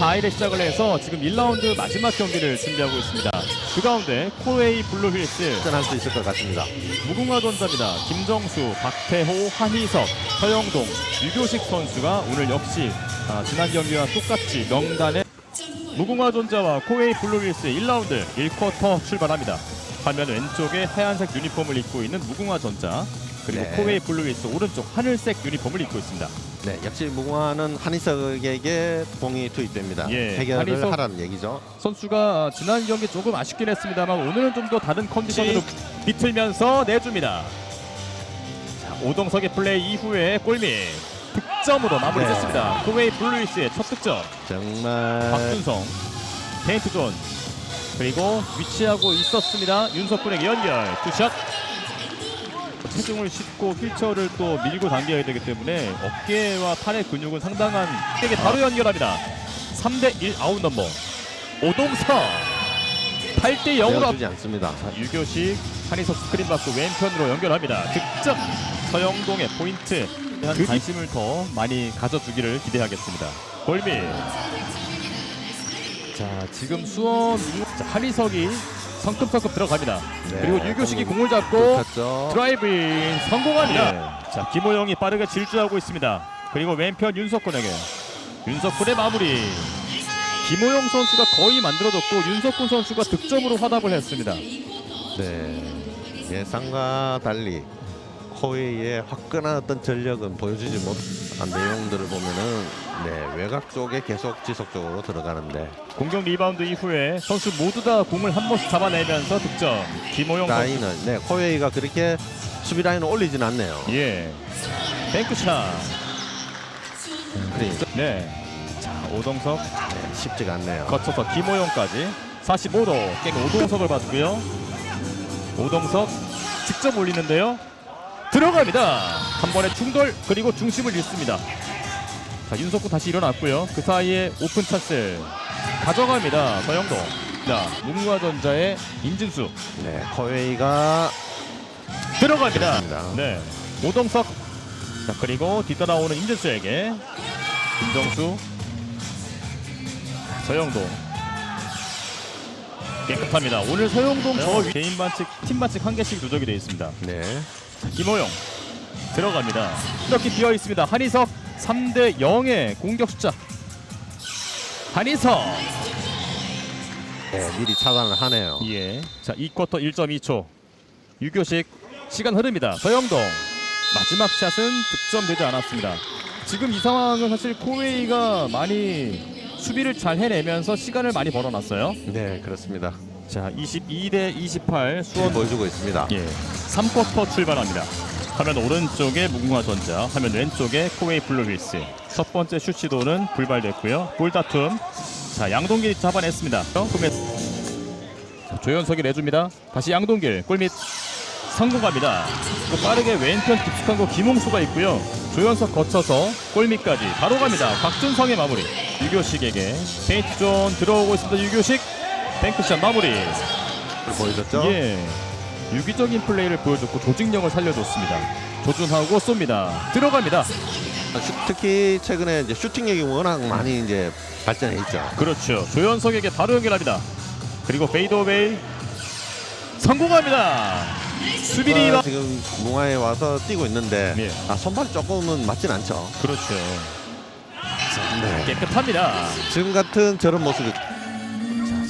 24일에 시작을 해서 지금 1라운드 마지막 경기를 준비하고 있습니다. 그 가운데 코웨이 블루힐스 출전할 수 있을 것 같습니다. 무궁화 전자입니다. 김정수, 박태호, 한희석, 서영동, 유교식 선수가 오늘 역시 아, 지난 경기와 똑같이 명단에 무궁화 전자와 코웨이 블루힐스 1라운드 1쿼터 출발합니다. 화면 왼쪽에 하얀색 유니폼을 입고 있는 무궁화 전자 그리고 네. 코웨이 블루힐스 오른쪽 하늘색 유니폼을 입고 있습니다. 네, 역시 무궁화는 한희석에게 공이 투입됩니다. 예, 해결을 한희석. 하라는 얘기죠. 선수가 지난 경기 조금 아쉽긴 했습니다만 오늘은 좀 더 다른 컨디션으로 비틀면서 내줍니다. 자, 오동석의 플레이 이후에 골밑 득점으로 마무리됐습니다. 코웨이 블루이스의 첫 득점. 정말 박준성 페인트 존 그리고 위치하고 있었습니다. 윤석군에게 연결 투샷. 체중을 싣고 휠체어를 또 밀고 당겨야 되기 때문에 어깨와 팔의 근육은 상당한 에게 바로 연결합니다. 3대1 아웃 넘버 오동석 8대 0으로 앞 되어주지 않습니다. 자, 유교식 한희석 스크린 받고 왼편으로 연결합니다. 득점 서영동의 포인트 한 관심을 더 많이 가져주기를 기대하겠습니다. 골밑 자 지금 수원 자, 한희석이 성급성급 들어갑니다. 네, 그리고 유교식이 공을 잡고 좋죠. 드라이브인 성공합니다. 자 김호영이 빠르게 질주하고 있습니다. 그리고 왼편 윤석군에게 윤석군의 마무리. 김호영 선수가 거의 만들어졌고 윤석군 선수가 득점으로 화답을 했습니다. 네, 예상과 달리 코웨이의 화끈한 어떤 전력은 보여주지 못한 내용들을 보면은 네, 외곽 쪽에 계속 지속적으로 들어가는데 공격 리바운드 이후에 선수 모두 다 공을 한 번씩 잡아내면서 득점. 김호영 선수. 라인은 네, 코웨이가 그렇게 수비 라인을 올리진 않네요. 예. 뱅크샷. 네. 자 오동석 네, 쉽지가 않네요. 거쳐서 김호영까지 45도 깽 오동석을 받고요. 오동석 직접 올리는데요. 들어갑니다. 한 번에 충돌 그리고 중심을 잃습니다. 자 윤석구 다시 일어났고요. 그 사이에 오픈 찬스 가져갑니다. 서영도. 자 문과전자의 임진수 네, 코웨이가 들어갑니다. 그렇습니다. 네. 오동석. 자, 그리고 뒤따라오는 임진수에게 김정수. 서영동. 깨끗합니다. 오늘 서영동 저 위- 개인 반칙, 팀 반칙 한 개씩 누적이 되어 있습니다. 네, 김호영 들어갑니다. 이렇게 비어 있습니다. 한희석 3대 0의 공격 숫자. 한희석. 네, 미리 차단을 하네요. 예. 자, 2쿼터 1.2초. 유교식 시간 흐릅니다. 서영동 마지막 샷은 득점되지 않았습니다. 지금 이 상황은 사실 코웨이가 많이 수비를 잘 해내면서 시간을 많이 벌어놨어요. 네, 그렇습니다. 자, 22대 28 수원 보여주고 있습니다. 예. 3쿼터 출발합니다. 화면 오른쪽에 무궁화 전자, 화면 왼쪽에 코웨이 블루힐스. 첫 번째 슛 시도는 불발됐고요. 볼 다툼. 자, 양동길이 잡아냈습니다. 자, 조현석이 내줍니다. 다시 양동길 골밑 성공합니다. 빠르게 왼편 깊숙한 거 김홍수가 있고요. 조현석 거쳐서 골밑까지 바로 갑니다. 박준성의 마무리. 유교식에게 페인트 존 들어오고 있습니다. 유교식 뱅크샷 마무리. 보여줬죠? 예. 유기적인 플레이를 보여줬고 조직력을 살려줬습니다. 조준하고 쏩니다. 들어갑니다. 슈- 특히 최근에 이제 슈팅력이 워낙 많이 이제 발전해 있죠. 그렇죠. 조현석에게 바로 연결합니다. 그리고 페이드어웨이 성공합니다. 수비 아, 지금 뭉화에 와서 뛰고 있는데 예. 아, 손발 조금은 맞진 않죠. 그렇죠. 네. 깨끗합니다. 지금 같은 저런 모습이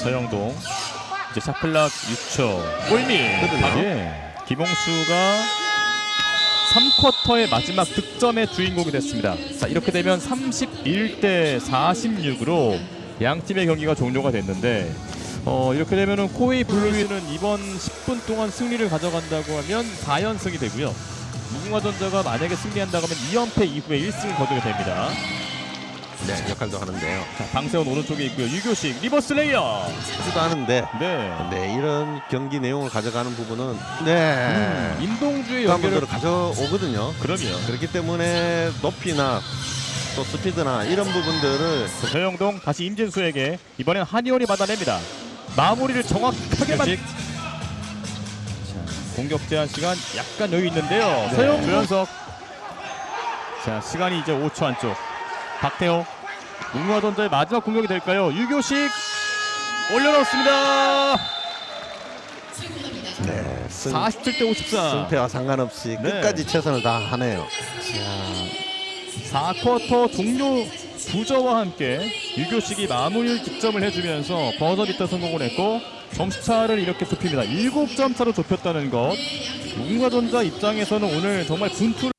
서영동 이제 샤클락 6초 골밑 그러네요. 예. 김홍수가 3쿼터의 마지막 득점의 주인공이 됐습니다. 자 이렇게 되면 31대 46으로 양 팀의 경기가 종료가 됐는데 어, 이렇게 되면은 코웨이 블루위는 이번 10분 동안 승리를 가져간다고 하면 4연승이 되고요. 무궁화전자가 만약에 승리한다고 하면 2연패 이후에 1승을 거두게 됩니다. 네, 역할도 하는데요. 자 방세훈 오른쪽에 있고요. 유교식 리버스 레이어. 하지도 않은데 네. 네, 이런 경기 내용을 가져가는 부분은 네. 인동주의 그 한번들을 연결을 가져오거든요. 그럼요. 그렇기 때문에 높이나 또 스피드나 이런 부분들을 서영동 다시 임진수에게 이번엔 한이원이 받아냅니다. 마무리를 정확하게 만. 자, 공격 제한 시간 약간 여유 있는데요. 네. 서영 조현석. 자 시간이 이제 5초 안쪽. 박태호 문과전자의 마지막 공격이 될까요? 유교식 올려놓습니다. 네, 승, 47대 54. 승패와 상관없이 네. 끝까지 최선을 다하네요. 4쿼터 종료 부저와 함께 유교식이 마무리 득점을 해주면서 버저비터 성공을 했고 점수차를 이렇게 좁힙니다. 7점 차로 좁혔다는 것. 문과전자 입장에서는 오늘 정말 분투를